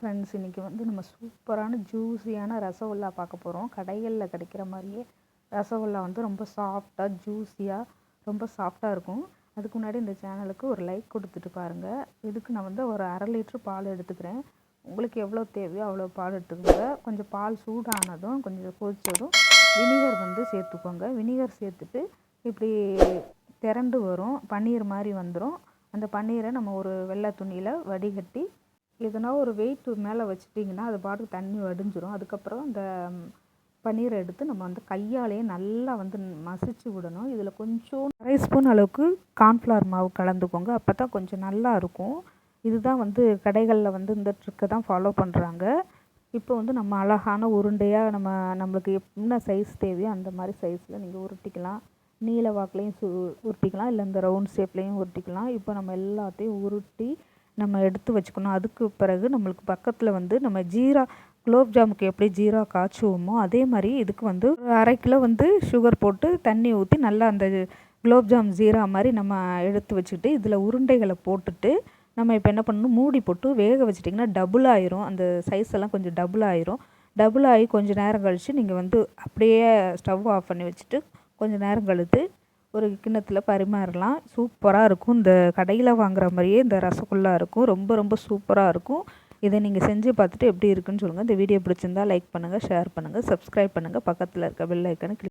Friends இன்றைக்கி வந்து நம்ம சூப்பரான ஜூஸியான ரசகுல்லா பார்க்க போகிறோம் கடைகளில் கிடைக்கிற மாதிரியே ரசகுல்லா வந்து ரொம்ப சாஃப்டாக ஜூஸியாக ரொம்ப சாஃப்டாக இருக்கும். அதுக்கு முன்னாடி இந்த சேனலுக்கு ஒரு லைக் கொடுத்துட்டு பாருங்கள் இதுக்கு நான் வந்து ஒரு அரை லிட்ரு பால் எடுத்துக்கிறேன். உங்களுக்கு எவ்வளோ தேவையோ அவ்வளோ பால் எடுத்துக்கோங்க. கொஞ்சம் பால் சூடானதும் கொஞ்சம் கொதித்ததும் வினிகர் வந்து சேர்த்துக்கோங்க. வினிகர் சேர்த்துட்டு இப்படி திரண்டு வரும். பன்னீர் மாதிரி வந்துடும் அந்த பன்னீரை நம்ம ஒரு வெள்ளை துணியில் வடிகட்டி எதனா ஒரு வெயிட் மேலே வச்சிட்டிங்கன்னா அது பாட்டுக்கு தண்ணி வடிஞ்சிரும். அதுக்கப்புறம் அந்த பன்னீரை எடுத்து நம்ம வந்து கையாலேயே நல்லா வந்து மசிச்சு விடணும். இதில் கொஞ்சம் அரை ஸ்பூன் அளவுக்கு கார்ன்ஃப்ளவர் மாவு கலந்துக்கோங்க. அப்போ தான் கொஞ்சம் நல்லா இருக்கும். இதுதான் வந்து கடைகளில் வந்து இந்த ட்ரிக்கை தான் ஃபாலோ பண்ணுறாங்க இப்போ வந்து நம்ம அழகான உருண்டையாக நம்ம நம்மளுக்கு என்ன சைஸ் தேவையோ அந்த மாதிரி சைஸில் நீங்கள் உருட்டிக்கலாம். நீல வாக்குலேயும் சு உருட்டிக்கலாம். இல்லை இந்த ரவுண்ட் ஷேப்லேயும் உருட்டிக்கலாம். இப்போ நம்ம எல்லாத்தையும் உருட்டி நம்ம எடுத்து வச்சுக்கணும். அதுக்கு பிறகு நம்மளுக்கு பக்கத்தில் வந்து நம்ம ஜீரா குலோப் ஜாமுக்கு எப்படி ஜீரா காய்ச்சுவோமோ அதே மாதிரி இதுக்கு வந்து ஒரு அரை கிலோ வந்து சுகர் போட்டு தண்ணி ஊற்றி நல்லா அந்த குலோப் ஜாம் ஜீரா மாதிரி நம்ம எடுத்து வச்சுக்கிட்டு இதில் உருண்டைகளை போட்டுட்டு நம்ம இப்போ என்ன பண்ணணும்? மூடி போட்டு வேக வச்சிட்டிங்கன்னா டபுள் ஆயிரும். அந்த சைஸ் எல்லாம் கொஞ்சம் டபுள் ஆயிரும். டபுள் ஆகி கொஞ்சம் நேரம் கழித்து நீங்கள் வந்து அப்படியே ஸ்டவ் ஆஃப் பண்ணி வச்சுட்டு கொஞ்சம் நேரம் கழித்து ஒரு கிண்ணத்தில் பரிமாறலாம். சூப்பராக இருக்கும். இந்த கடையில் வாங்குற மாதிரியே இந்த ரசகுல்லா இருக்கும். ரொம்ப ரொம்ப சூப்பராக இருக்கும். இதை நீங்கள் செஞ்சு பார்த்துட்டு எப்படி இருக்குன்னு சொல்லுங்கள் இந்த வீடியோ பிடிச்சிருந்தா லைக் பண்ணுங்கள் ஷேர் பண்ணுங்கள் சப்ஸ்கிரைப் பண்ணுங்கள் பக்கத்தில் இருக்க பெல் ஐக்கனை கிளிக்